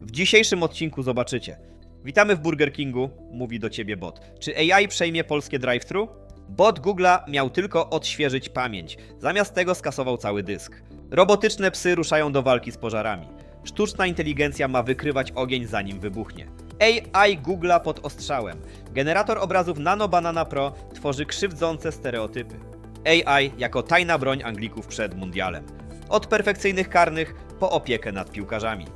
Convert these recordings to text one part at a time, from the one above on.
W dzisiejszym odcinku zobaczycie. Witamy w Burger Kingu, mówi do ciebie bot. Czy AI przejmie polskie drive-thru? Bot Google'a miał tylko odświeżyć pamięć, zamiast tego skasował cały dysk. Robotyczne psy ruszają do walki z pożarami. Sztuczna inteligencja ma wykrywać ogień zanim wybuchnie. AI Google'a pod ostrzałem. Generator obrazów Nano Banana Pro tworzy krzywdzące stereotypy. AI jako tajna broń Anglików przed mundialem. Od perfekcyjnych karnych po opiekę nad piłkarzami.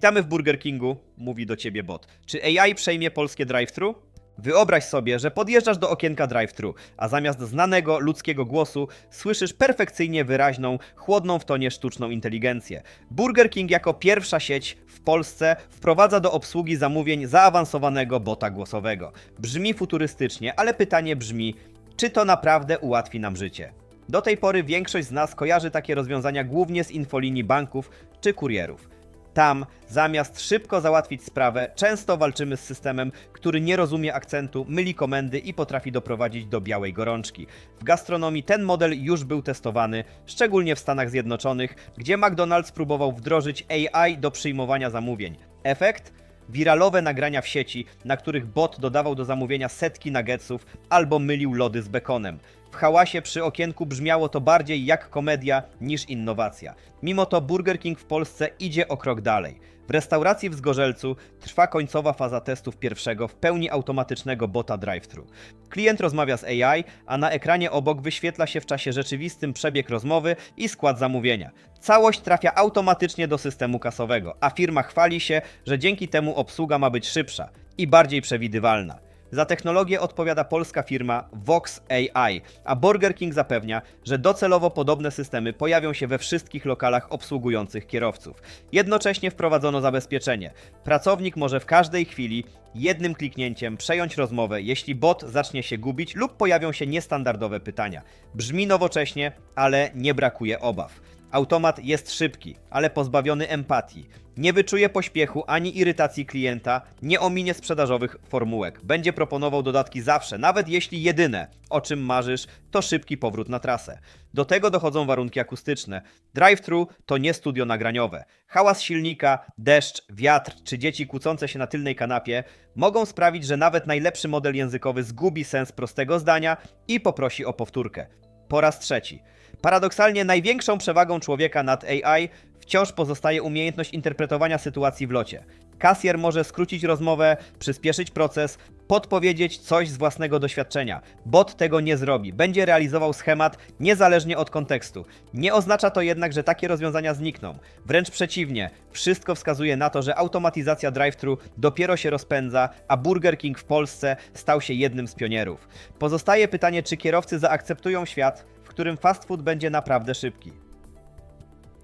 Witamy w Burger Kingu, mówi do ciebie bot. Czy AI przejmie polskie drive-thru? Wyobraź sobie, że podjeżdżasz do okienka drive-thru, a zamiast znanego ludzkiego głosu słyszysz perfekcyjnie wyraźną, chłodną w tonie sztuczną inteligencję. Burger King jako pierwsza sieć w Polsce wprowadza do obsługi zamówień zaawansowanego bota głosowego. Brzmi futurystycznie, ale pytanie brzmi, czy to naprawdę ułatwi nam życie? Do tej pory większość z nas kojarzy takie rozwiązania głównie z infolinii banków czy kurierów. Tam, zamiast szybko załatwić sprawę, często walczymy z systemem, który nie rozumie akcentu, myli komendy i potrafi doprowadzić do białej gorączki. W gastronomii ten model już był testowany, szczególnie w Stanach Zjednoczonych, gdzie McDonald's próbował wdrożyć AI do przyjmowania zamówień. Efekt? Wiralowe nagrania w sieci, na których bot dodawał do zamówienia setki nuggetsów albo mylił lody z bekonem. W hałasie przy okienku brzmiało to bardziej jak komedia niż innowacja. Mimo to Burger King w Polsce idzie o krok dalej. W restauracji w Zgorzelcu trwa końcowa faza testów pierwszego w pełni automatycznego bota drive-thru. Klient rozmawia z AI, a na ekranie obok wyświetla się w czasie rzeczywistym przebieg rozmowy i skład zamówienia. Całość trafia automatycznie do systemu kasowego, a firma chwali się, że dzięki temu obsługa ma być szybsza i bardziej przewidywalna. Za technologię odpowiada polska firma Vox AI, a Burger King zapewnia, że docelowo podobne systemy pojawią się we wszystkich lokalach obsługujących kierowców. Jednocześnie wprowadzono zabezpieczenie. Pracownik może w każdej chwili jednym kliknięciem przejąć rozmowę, jeśli bot zacznie się gubić lub pojawią się niestandardowe pytania. Brzmi nowocześnie, ale nie brakuje obaw. Automat jest szybki, ale pozbawiony empatii. Nie wyczuje pośpiechu ani irytacji klienta, nie ominie sprzedażowych formułek. Będzie proponował dodatki zawsze, nawet jeśli jedyne, o czym marzysz, to szybki powrót na trasę. Do tego dochodzą warunki akustyczne. Drive-thru to nie studio nagraniowe. Hałas silnika, deszcz, wiatr czy dzieci kłócące się na tylnej kanapie mogą sprawić, że nawet najlepszy model językowy zgubi sens prostego zdania i poprosi o powtórkę. Po raz trzeci. Paradoksalnie największą przewagą człowieka nad AI wciąż pozostaje umiejętność interpretowania sytuacji w locie. Kasjer może skrócić rozmowę, przyspieszyć proces, podpowiedzieć coś z własnego doświadczenia. Bot tego nie zrobi, będzie realizował schemat niezależnie od kontekstu. Nie oznacza to jednak, że takie rozwiązania znikną. Wręcz przeciwnie, wszystko wskazuje na to, że automatyzacja drive-thru dopiero się rozpędza, a Burger King w Polsce stał się jednym z pionierów. Pozostaje pytanie, czy kierowcy zaakceptują świat, którym fast food będzie naprawdę szybki,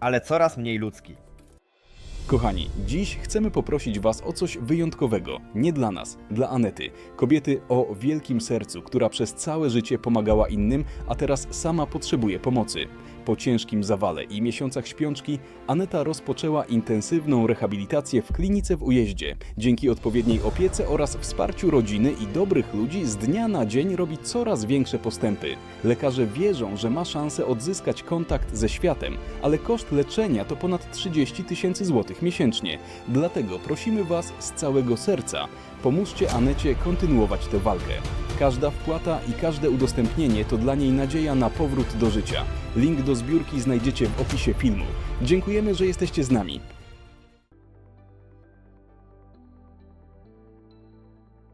ale coraz mniej ludzki. Kochani, dziś chcemy poprosić Was o coś wyjątkowego. Nie dla nas, dla Anety, kobiety o wielkim sercu, która przez całe życie pomagała innym, a teraz sama potrzebuje pomocy. Po ciężkim zawale i miesiącach śpiączki, Aneta rozpoczęła intensywną rehabilitację w klinice w Ujeździe. Dzięki odpowiedniej opiece oraz wsparciu rodziny i dobrych ludzi z dnia na dzień robi coraz większe postępy. Lekarze wierzą, że ma szansę odzyskać kontakt ze światem, ale koszt leczenia to ponad 30 tysięcy złotych miesięcznie. Dlatego prosimy Was z całego serca, pomóżcie Anecie kontynuować tę walkę. Każda wpłata i każde udostępnienie to dla niej nadzieja na powrót do życia. Link do zbiórki znajdziecie w opisie filmu. Dziękujemy, że jesteście z nami.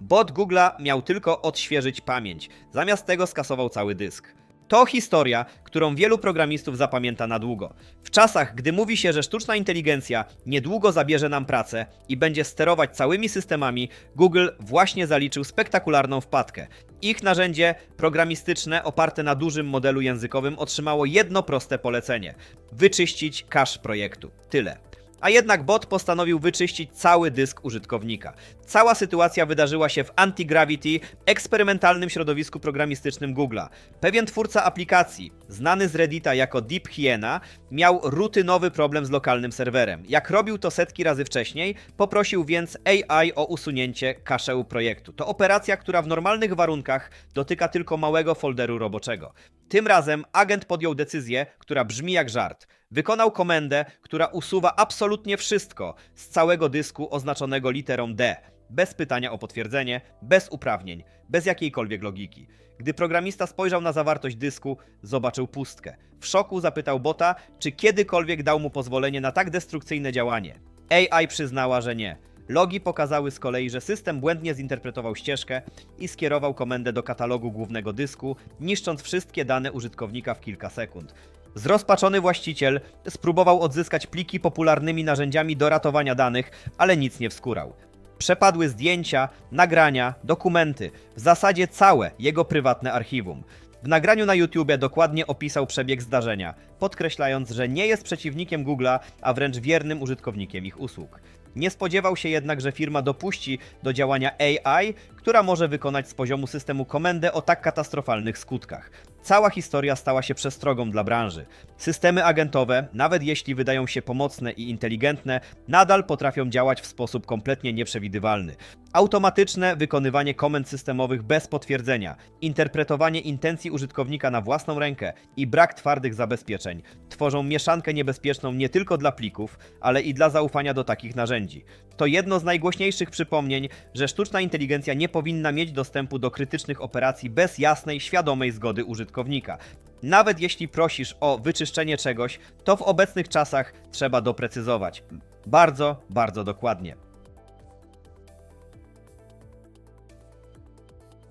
Bot Google'a miał tylko odświeżyć pamięć, zamiast tego skasował cały dysk. To historia, którą wielu programistów zapamięta na długo. W czasach, gdy mówi się, że sztuczna inteligencja niedługo zabierze nam pracę i będzie sterować całymi systemami, Google właśnie zaliczył spektakularną wpadkę. Ich narzędzie programistyczne oparte na dużym modelu językowym otrzymało jedno proste polecenie: wyczyścić cache projektu. Tyle. A jednak bot postanowił wyczyścić cały dysk użytkownika. Cała sytuacja wydarzyła się w Antigravity, eksperymentalnym środowisku programistycznym Google'a. Pewien twórca aplikacji, znany z Reddita jako Deep Hyena, miał rutynowy problem z lokalnym serwerem. Jak robił to setki razy wcześniej, poprosił więc AI o usunięcie kaszeł projektu. To operacja, która w normalnych warunkach dotyka tylko małego folderu roboczego. Tym razem agent podjął decyzję, która brzmi jak żart. Wykonał komendę, która usuwa absolutnie wszystko z całego dysku oznaczonego literą D. Bez pytania o potwierdzenie, bez uprawnień, bez jakiejkolwiek logiki. Gdy programista spojrzał na zawartość dysku, zobaczył pustkę. W szoku zapytał bota, czy kiedykolwiek dał mu pozwolenie na tak destrukcyjne działanie. AI przyznała, że nie. Logi pokazały z kolei, że system błędnie zinterpretował ścieżkę i skierował komendę do katalogu głównego dysku, niszcząc wszystkie dane użytkownika w kilka sekund. Zrozpaczony właściciel spróbował odzyskać pliki popularnymi narzędziami do ratowania danych, ale nic nie wskórał. Przepadły zdjęcia, nagrania, dokumenty, w zasadzie całe jego prywatne archiwum. W nagraniu na YouTubie dokładnie opisał przebieg zdarzenia, podkreślając, że nie jest przeciwnikiem Google'a, a wręcz wiernym użytkownikiem ich usług. Nie spodziewał się jednak, że firma dopuści do działania AI, która może wykonać z poziomu systemu komendę o tak katastrofalnych skutkach. Cała historia stała się przestrogą dla branży. Systemy agentowe, nawet jeśli wydają się pomocne i inteligentne, nadal potrafią działać w sposób kompletnie nieprzewidywalny. Automatyczne wykonywanie komend systemowych bez potwierdzenia, interpretowanie intencji użytkownika na własną rękę i brak twardych zabezpieczeń tworzą mieszankę niebezpieczną nie tylko dla plików, ale i dla zaufania do takich narzędzi. To jedno z najgłośniejszych przypomnień, że sztuczna inteligencja nie powinna mieć dostępu do krytycznych operacji bez jasnej, świadomej zgody użytkownika. Nawet jeśli prosisz o wyczyszczenie czegoś, to w obecnych czasach trzeba doprecyzować. Bardzo, bardzo dokładnie.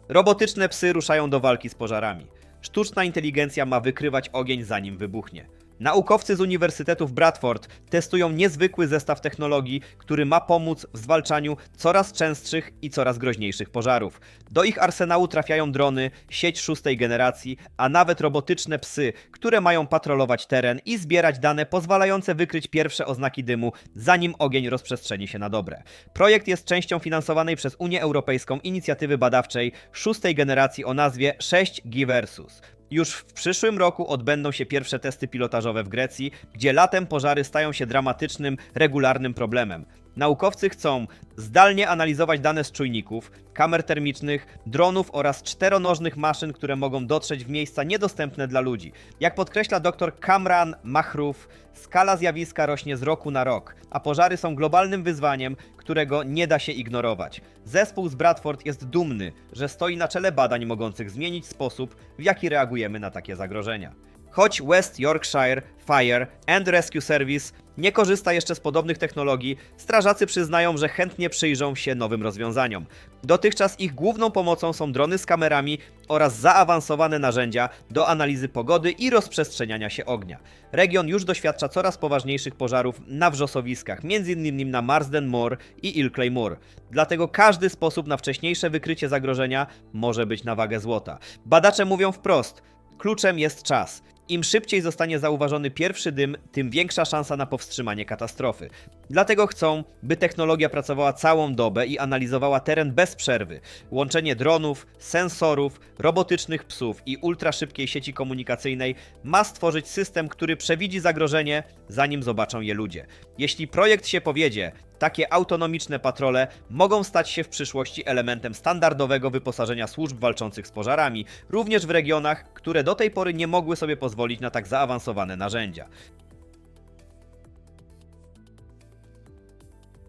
Robotyczne psy ruszają do walki z pożarami. Sztuczna inteligencja ma wykrywać ogień zanim wybuchnie. Naukowcy z Uniwersytetu w Bradford testują niezwykły zestaw technologii, który ma pomóc w zwalczaniu coraz częstszych i coraz groźniejszych pożarów. Do ich arsenału trafiają drony, sieć szóstej generacji, a nawet robotyczne psy, które mają patrolować teren i zbierać dane pozwalające wykryć pierwsze oznaki dymu, zanim ogień rozprzestrzeni się na dobre. Projekt jest częścią finansowanej przez Unię Europejską inicjatywy badawczej szóstej generacji o nazwie 6G Versus. Już w przyszłym roku odbędą się pierwsze testy pilotażowe w Grecji, gdzie latem pożary stają się dramatycznym, regularnym problemem. Naukowcy chcą zdalnie analizować dane z czujników, kamer termicznych, dronów oraz czteronożnych maszyn, które mogą dotrzeć w miejsca niedostępne dla ludzi. Jak podkreśla dr Kamran Machruf, skala zjawiska rośnie z roku na rok, a pożary są globalnym wyzwaniem, którego nie da się ignorować. Zespół z Bradford jest dumny, że stoi na czele badań mogących zmienić sposób, w jaki reagujemy na takie zagrożenia. Choć West Yorkshire Fire and Rescue Service nie korzysta jeszcze z podobnych technologii, strażacy przyznają, że chętnie przyjrzą się nowym rozwiązaniom. Dotychczas ich główną pomocą są drony z kamerami oraz zaawansowane narzędzia do analizy pogody i rozprzestrzeniania się ognia. Region już doświadcza coraz poważniejszych pożarów na wrzosowiskach, m.in. na Marsden Moor i Ilkley Moor. Dlatego każdy sposób na wcześniejsze wykrycie zagrożenia może być na wagę złota. Badacze mówią wprost, kluczem jest czas. Im szybciej zostanie zauważony pierwszy dym, tym większa szansa na powstrzymanie katastrofy. Dlatego chcą, by technologia pracowała całą dobę i analizowała teren bez przerwy. Łączenie dronów, sensorów, robotycznych psów i ultraszybkiej sieci komunikacyjnej ma stworzyć system, który przewidzi zagrożenie, zanim zobaczą je ludzie. Jeśli projekt się powiedzie, takie autonomiczne patrole mogą stać się w przyszłości elementem standardowego wyposażenia służb walczących z pożarami, również w regionach, które do tej pory nie mogły sobie pozwolić na tak zaawansowane narzędzia.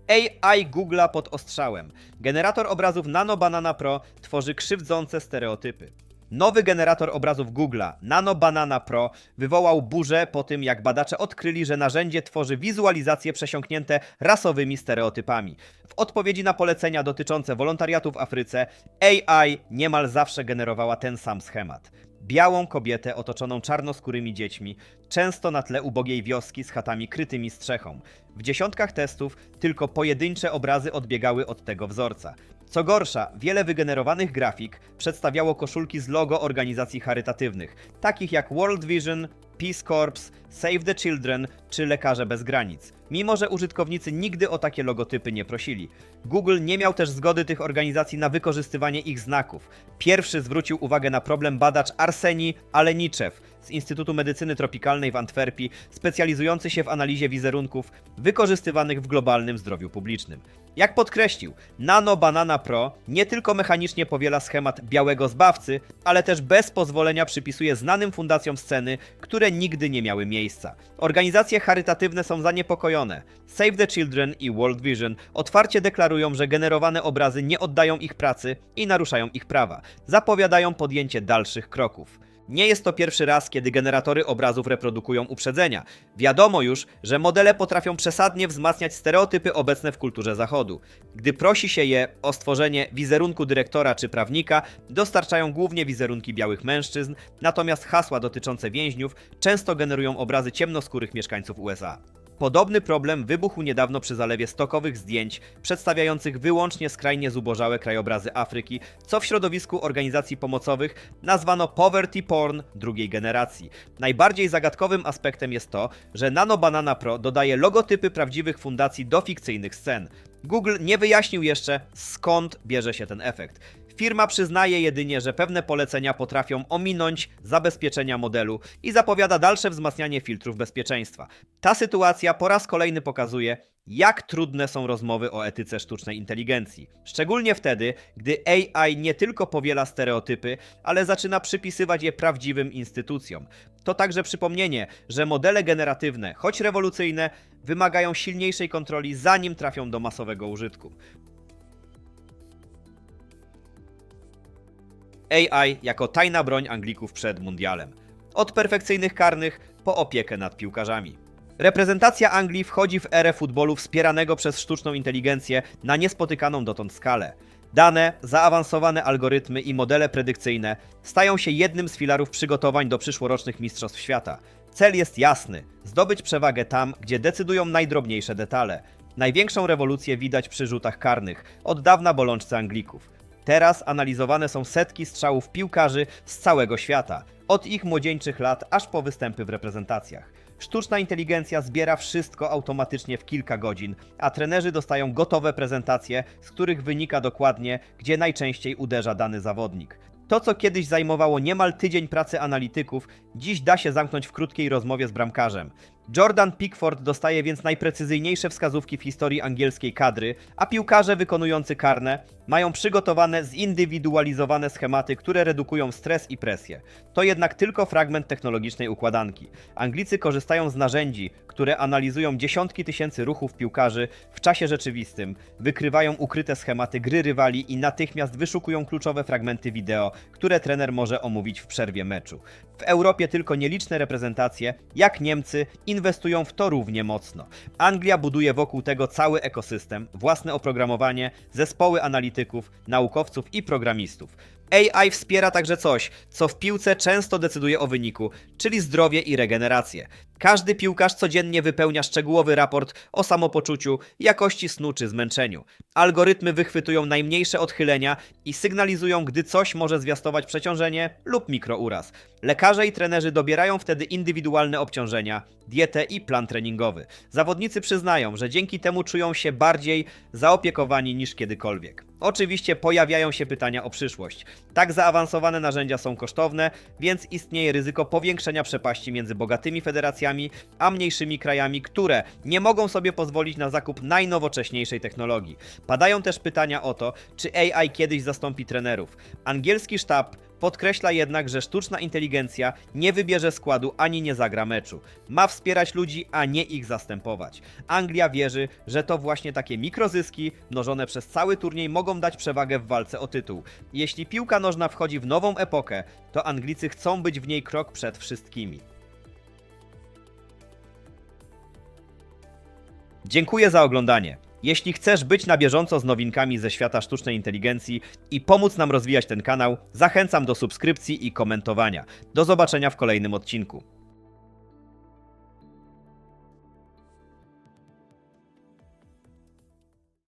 AI Google'a pod ostrzałem. Generator obrazów Nano Banana Pro tworzy krzywdzące stereotypy. Nowy generator obrazów Google'a Nano Banana Pro wywołał burzę po tym, jak badacze odkryli, że narzędzie tworzy wizualizacje przesiąknięte rasowymi stereotypami. W odpowiedzi na polecenia dotyczące wolontariatu w Afryce, AI niemal zawsze generowała ten sam schemat. Białą kobietę otoczoną czarnoskórymi dziećmi, często na tle ubogiej wioski z chatami krytymi strzechą. W dziesiątkach testów tylko pojedyncze obrazy odbiegały od tego wzorca. Co gorsza, wiele wygenerowanych grafik przedstawiało koszulki z logo organizacji charytatywnych, takich jak World Vision, Peace Corps, Save the Children czy Lekarze Bez Granic. Mimo że użytkownicy nigdy o takie logotypy nie prosili. Google nie miał też zgody tych organizacji na wykorzystywanie ich znaków. Pierwszy zwrócił uwagę na problem badacz Arseni Aleniczew z Instytutu Medycyny Tropikalnej w Antwerpii, specjalizujący się w analizie wizerunków wykorzystywanych w globalnym zdrowiu publicznym. Jak podkreślił, Nano Banana Pro nie tylko mechanicznie powiela schemat białego zbawcy, ale też bez pozwolenia przypisuje znanym fundacjom sceny, które nigdy nie miały miejsca. Organizacje charytatywne są zaniepokojone. Save the Children i World Vision otwarcie deklarują, że generowane obrazy nie oddają ich pracy i naruszają ich prawa. Zapowiadają podjęcie dalszych kroków. Nie jest to pierwszy raz, kiedy generatory obrazów reprodukują uprzedzenia. Wiadomo już, że modele potrafią przesadnie wzmacniać stereotypy obecne w kulturze zachodu. Gdy prosi się je o stworzenie wizerunku dyrektora czy prawnika, dostarczają głównie wizerunki białych mężczyzn, natomiast hasła dotyczące więźniów często generują obrazy ciemnoskórych mieszkańców USA. Podobny problem wybuchł niedawno przy zalewie stokowych zdjęć przedstawiających wyłącznie skrajnie zubożałe krajobrazy Afryki, co w środowisku organizacji pomocowych nazwano poverty porn drugiej generacji. Najbardziej zagadkowym aspektem jest to, że Nano Banana Pro dodaje logotypy prawdziwych fundacji do fikcyjnych scen. Google nie wyjaśnił jeszcze skąd bierze się ten efekt. Firma przyznaje jedynie, że pewne polecenia potrafią ominąć zabezpieczenia modelu i zapowiada dalsze wzmacnianie filtrów bezpieczeństwa. Ta sytuacja po raz kolejny pokazuje, jak trudne są rozmowy o etyce sztucznej inteligencji. Szczególnie wtedy, gdy AI nie tylko powiela stereotypy, ale zaczyna przypisywać je prawdziwym instytucjom. To także przypomnienie, że modele generatywne, choć rewolucyjne, wymagają silniejszej kontroli, zanim trafią do masowego użytku. AI jako tajna broń Anglików przed mundialem. Od perfekcyjnych karnych po opiekę nad piłkarzami. Reprezentacja Anglii wchodzi w erę futbolu wspieranego przez sztuczną inteligencję na niespotykaną dotąd skalę. Dane, zaawansowane algorytmy i modele predykcyjne stają się jednym z filarów przygotowań do przyszłorocznych Mistrzostw Świata. Cel jest jasny: zdobyć przewagę tam, gdzie decydują najdrobniejsze detale. Największą rewolucję widać przy rzutach karnych, od dawna bolączce Anglików. Teraz analizowane są setki strzałów piłkarzy z całego świata, od ich młodzieńczych lat aż po występy w reprezentacjach. Sztuczna inteligencja zbiera wszystko automatycznie w kilka godzin, a trenerzy dostają gotowe prezentacje, z których wynika dokładnie, gdzie najczęściej uderza dany zawodnik. To, co kiedyś zajmowało niemal tydzień pracy analityków, dziś da się zamknąć w krótkiej rozmowie z bramkarzem. Jordan Pickford dostaje więc najprecyzyjniejsze wskazówki w historii angielskiej kadry, a piłkarze wykonujący karne mają przygotowane zindywidualizowane schematy, które redukują stres i presję. To jednak tylko fragment technologicznej układanki. Anglicy korzystają z narzędzi, które analizują dziesiątki tysięcy ruchów piłkarzy w czasie rzeczywistym, wykrywają ukryte schematy gry rywali i natychmiast wyszukują kluczowe fragmenty wideo, które trener może omówić w przerwie meczu. W Europie tylko nieliczne reprezentacje, jak Niemcy, inwestują w to równie mocno. Anglia buduje wokół tego cały ekosystem, własne oprogramowanie, zespoły analityków, naukowców i programistów. AI wspiera także coś, co w piłce często decyduje o wyniku, czyli zdrowie i regenerację. Każdy piłkarz codziennie wypełnia szczegółowy raport o samopoczuciu, jakości snu czy zmęczeniu. Algorytmy wychwytują najmniejsze odchylenia i sygnalizują, gdy coś może zwiastować przeciążenie lub mikrouraz. Lekarze i trenerzy dobierają wtedy indywidualne obciążenia, dietę i plan treningowy. Zawodnicy przyznają, że dzięki temu czują się bardziej zaopiekowani niż kiedykolwiek. Oczywiście pojawiają się pytania o przyszłość. Tak zaawansowane narzędzia są kosztowne, więc istnieje ryzyko powiększenia przepaści między bogatymi federacjami a mniejszymi krajami, które nie mogą sobie pozwolić na zakup najnowocześniejszej technologii. Padają też pytania o to, czy AI kiedyś zastąpi trenerów. Angielski sztab Podkreśla jednak, że sztuczna inteligencja nie wybierze składu ani nie zagra meczu. Ma wspierać ludzi, a nie ich zastępować. Anglia wierzy, że to właśnie takie mikrozyski, mnożone przez cały turniej, mogą dać przewagę w walce o tytuł. Jeśli piłka nożna wchodzi w nową epokę, to Anglicy chcą być w niej krok przed wszystkimi. Dziękuję za oglądanie. Jeśli chcesz być na bieżąco z nowinkami ze świata sztucznej inteligencji i pomóc nam rozwijać ten kanał, zachęcam do subskrypcji i komentowania. Do zobaczenia w kolejnym odcinku.